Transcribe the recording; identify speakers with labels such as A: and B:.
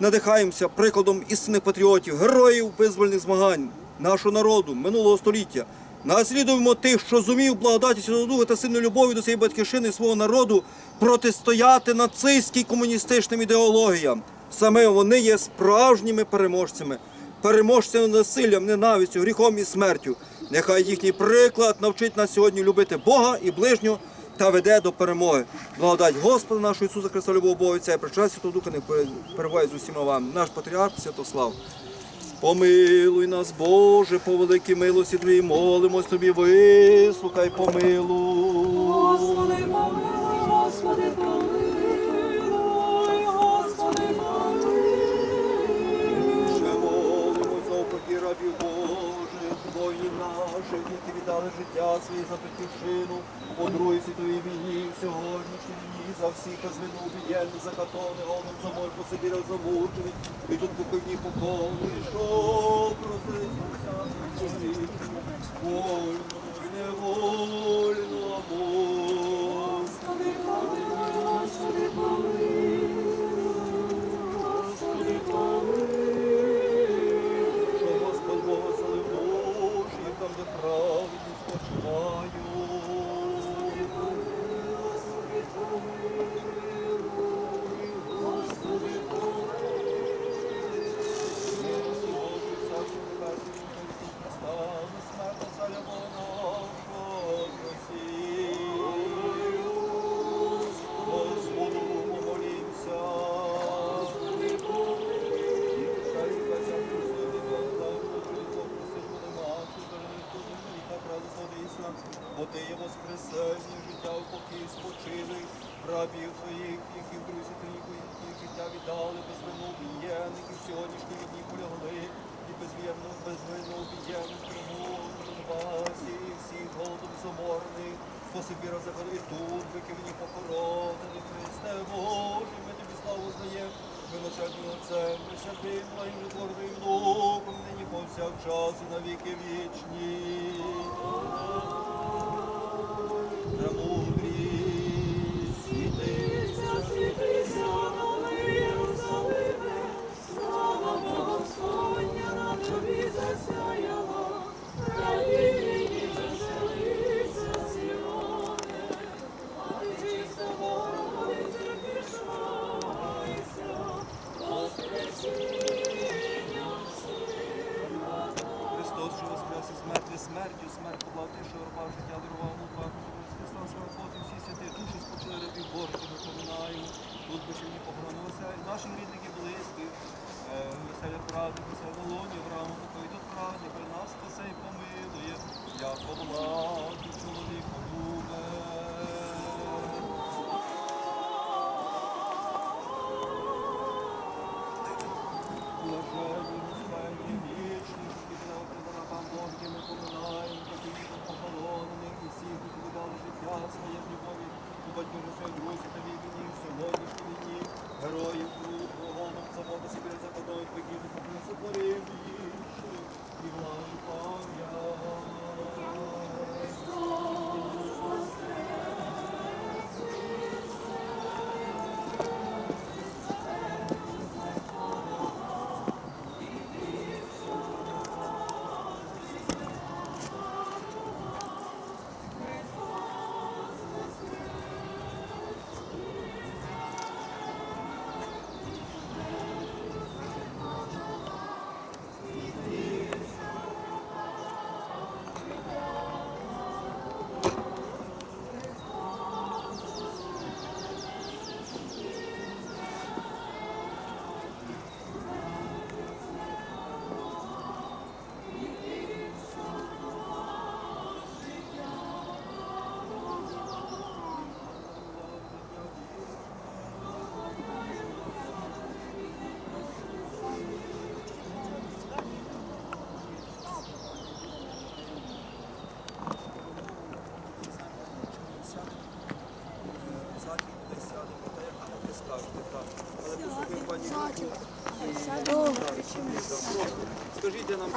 A: надихаємося прикладом істинних патріотів, героїв визвольних змагань нашого народу минулого століття. Наслідуємо тих, що зумів благодаті Святого Духа та сильною любов'ю до своєї батьківщини і свого народу протистояти нацистській комуністичним ідеологіям. Саме вони є справжніми переможцями, переможцями насиллям, ненавистю, гріхом і смертю. Нехай їхній приклад навчить нас сьогодні любити Бога і ближнього та веде до перемоги. Благодать Господа нашого Ісуса Христа, любов Бога Отця і причастя Святого Духа не перебуває з усіма вами. Наш патріарх Святослав. Помилуй нас, Боже, по великій милості Твоїй, молимось Тобі, вислухай, помилуй.
B: Господи, помилуй, Господи, помилуй,
A: життя за батьківщину, у Другій світовій війні, сьогоднішній війні, за всіх без вину убієнних, закатованих, голим за морку посибіря замучених, і тут покойні поколи, що де праведність Бо ти є воскресення, життя в покій спочили, рабів твоїх, які в друзі трійку, які життя віддали, без вину обієнних, і в сьогоднішній дні полягли, і безвірно, безвинно обієнних, примовних вас, і всіх голодом заморених, способі розzaходи тут, викивні похоронені, Христе Боже, ми тобі славу здаємо, виношенню Отцем, ми святим, моїм творним Духом, нині повсякчас і на віки вічні. Христос, що воскрес із смертю, смерть поклав ти, що рвав життя, дарував Господь, всі святі душі спочили борки ми поминаємо, тут бочівні похоронилися, і наших рідних Скажіть, нам